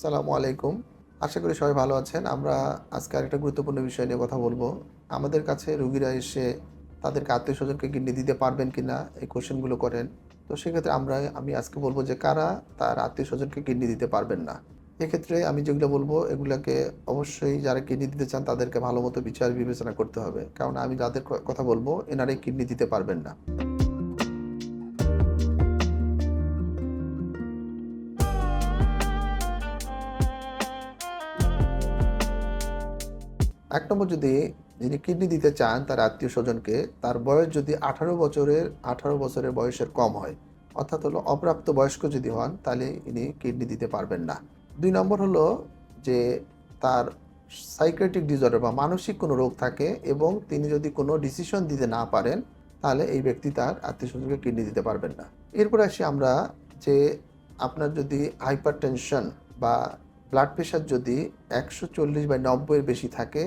আসসালামু আলাইকুম। আশা করি সবাই ভালো আছেন। আমরা আজকে আরেকটা গুরুত্বপূর্ণ বিষয় নিয়ে কথা বলব। আমাদের কাছে রুগীরা এসে তাদেরকে আত্মীয় স্বজনকে কিডনি দিতে পারবেন কিনা এই কোশ্চেনগুলো করেন। তো সেক্ষেত্রে আমরা, আমি আজকে বলব যে কারা তার আত্মীয় স্বজনকে কিডনি দিতে পারবেন না। এক্ষেত্রে আমি যেগুলো বলব, এগুলোকে অবশ্যই যারা কিডনি দিতে চান তাদেরকে ভালো মতো বিচার বিবেচনা করতে হবে। কারণ আমি যাদের কথা বলব, এনারাই কিডনি দিতে পারবেন না। এক নম্বর যদি যিনি কিডনি দিতে চান তার আত্মীয় স্বজনকে, তার বয়স যদি আঠারো বছরের আঠারো বছরের বয়সের কম হয়, অর্থাৎ হলো অপ্রাপ্ত বয়স্ক যদি হন, তাহলে ইনি কিডনি দিতে পারবেন না। দুই নম্বর হলো যে তার সাইকেট্রিক ডিসঅর্ডার বা মানসিক কোনো রোগ থাকে এবং তিনি যদি কোনো ডিসিশন দিতে না পারেন, তাহলে এই ব্যক্তি তার আত্মীয় স্বজনকে কিডনি দিতে পারবেন না। এরপর আসি আমরা যে আপনার যদি হাইপার বা ব্লাড প্রেশার যদি একশো চল্লিশ বা নব্বইয়ের বেশি থাকে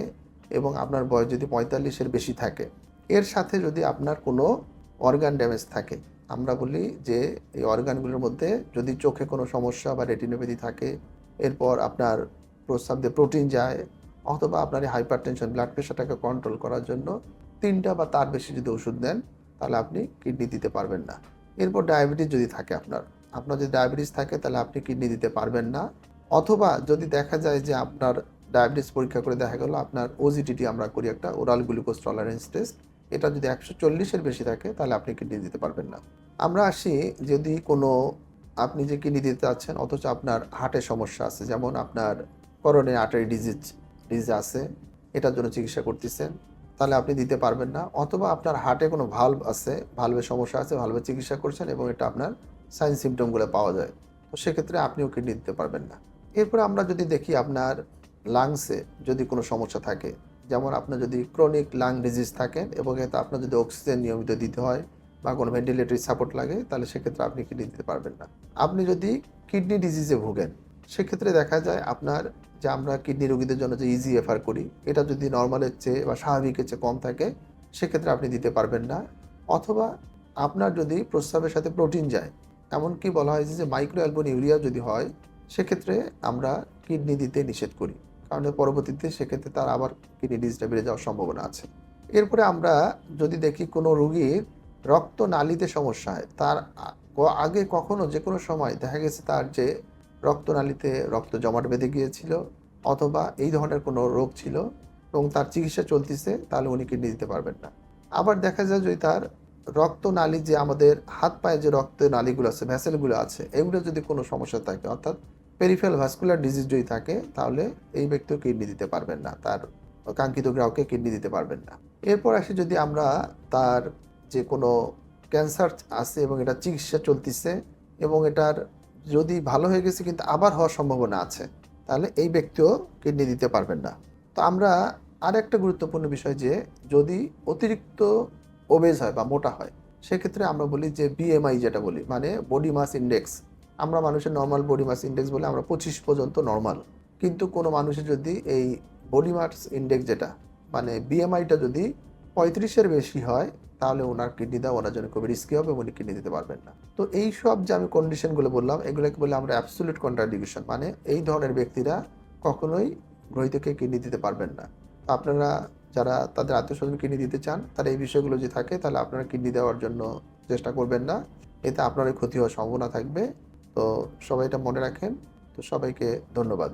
এবং আপনার বয়স যদি পঁয়তাল্লিশের বেশি থাকে, এর সাথে যদি আপনার কোনো অর্গান ড্যামেজ থাকে, আমরা বলি যে এই অর্গানগুলোর মধ্যে যদি চোখে কোনো সমস্যা বা রেটিনোপ্যাথি থাকে, এরপর আপনার প্রস্রাব প্রোটিন যায়, অথবা আপনার হাইপার টেনশন ব্লাড প্রেশারটাকে কন্ট্রোল করার জন্য তিনটা বা তার বেশি যদি ওষুধ নেন তাহলে আপনি কিডনি দিতে পারবেন না। এরপর ডায়াবেটিস যদি থাকে আপনার আপনার যদি ডায়াবেটিস থাকে, তাহলে আপনি কিডনি দিতে পারবেন না। অথবা যদি দেখা যায় যে আপনার ডায়াবেটিস পরীক্ষা করে দেখা গেল আপনার ওজিটিটি আমরা করি একটা ওরাল গ্লুকোজ টলারেন্স টেস্ট, এটা যদি একশো চল্লিশের বেশি থাকে তাহলে আপনি কিডনি দিতে পারবেন না। আমরা আসি যদি কোনো, আপনি যে কিডনি দিতে চাচ্ছেন অথচ আপনার হার্টের সমস্যা আছে, যেমন আপনার করোনারি আর্টারি ডিজিজ ডিজিজ আছে, এটার জন্য চিকিৎসা করতেছেন, তাহলে আপনি দিতে পারবেন না। অথবা আপনার হার্টে কোনো ভালভ আছে ভালভের সমস্যা আছে ভালভের চিকিৎসা করছেন এবং এটা আপনার সাইন সিমটমগুলো পাওয়া যায়, তো সেক্ষেত্রে আপনিও কিডনি দিতে পারবেন না। এরপরে আমরা যদি দেখি আপনার লাংসে যদি কোনো সমস্যা থাকে, যেমন আপনার যদি ক্রনিক লাং ডিজিজ থাকে এবং এতে আপনার যদি অক্সিজেন নিয়মিত দিতে হয় বা কোনো ভেন্টিলেটরি সাপোর্ট লাগে, তাহলে সেক্ষেত্রে আপনি কিডনি দিতে পারবেন না। আপনি যদি কিডনি ডিজিজে ভোগেন, সেক্ষেত্রে দেখা যায় আপনার যে আমরা কিডনি রোগীদের জন্য যে ইজি এফার করি, এটা যদি নর্মালের চেয়ে বা স্বাভাবিকের চেয়ে কম থাকে, সেক্ষেত্রে আপনি দিতে পারবেন না। অথবা আপনার যদি প্রস্রাবের সাথে প্রোটিন যায়, এমনকি বলা হয়েছে যে মাইক্রো অ্যালবোন ইউরিয়া যদি হয় সেক্ষেত্রে আমরা কিডনি দিতে নিষেধ করি। কারণ পরবর্তীতে সেক্ষেত্রে তার আবার কিডনি ডিজিজটা বেড়ে যাওয়ার সম্ভাবনা আছে। এরপরে আমরা যদি দেখি কোনো রুগীর রক্ত নালীতে সমস্যা হয়, তার আগে কখনো যে কোনো সময় দেখা গেছে তার যে রক্তনালীতে রক্ত জমাট বেঁধে গিয়েছিল অথবা এই ধরনের কোনো রোগ ছিল এবং তার চিকিৎসা চলতেছে, তাহলে উনি কিডনি দিতে পারবেন না। আবার দেখা যায় যদি তার রক্তনালী যে আমাদের হাত পায়ে যে রক্ত নালীগুলো আছে ভ্যাসেলগুলো আছে, এগুলো যদি কোনো সমস্যা থাকে, অর্থাৎ পেরিফেরাল ভাস্কুলার ডিজিজ যদি থাকে, তাহলে এই ব্যক্তিও কিডনি দিতে পারবেন না, তার কাঙ্ক্ষিত গ্রাহককে কিডনি দিতে পারবেন না। এরপর আসি যদি আমরা তার যে কোনো ক্যান্সার আছে এবং এটা চিকিৎসা চলতেছে এবং এটার যদি ভালো হয়ে গেছে কিন্তু আবার হওয়ার সম্ভাবনা আছে, তাহলে এই ব্যক্তিও কিডনি দিতে পারবেন না। তো আমরা আর একটা গুরুত্বপূর্ণ বিষয় যে যদি অতিরিক্ত ওবেজ হয় বা মোটা হয়, সেক্ষেত্রে আমরা বলি যে বিএমআই যেটা বলি মানে বডি মাস ইন্ডেক্স আমরা মানুষের নর্মাল বডি মাস ইন্ডেক্স বলে আমরা পঁচিশ পর্যন্ত নর্মাল কিন্তু কোনো মানুষের যদি এই বডি মাস ইন্ডেক্স যেটা মানে বিএমআইটা যদি পঁয়ত্রিশের বেশি হয়, তাহলে ওনার কিডনি দেওয়া ওনার জন্য খুবই রিস্কি হবে উনি কিডনি দিতে পারবেন না। তো এই সব যে আমি কন্ডিশনগুলো বললাম, এগুলোকে বলে আমরা অ্যাবসুলেট কন্ট্রাডিকশন মানে এই ধরনের ব্যক্তিরা কখনোই গ্রহিতকে কিডনি দিতে পারবেন না। আপনারা যারা তাদের আত্মীয় স্বজন কিডনি দিতে চান, তার এই বিষয়গুলো যদি থাকে, তাহলে আপনারা কিডনি দেওয়ার জন্য চেষ্টা করবেন না। এতে আপনারই ক্ষতি হওয়ার সম্ভাবনা থাকবে। তো সবাই এটা মনে রাখেন তো সবাইকে ধন্যবাদ।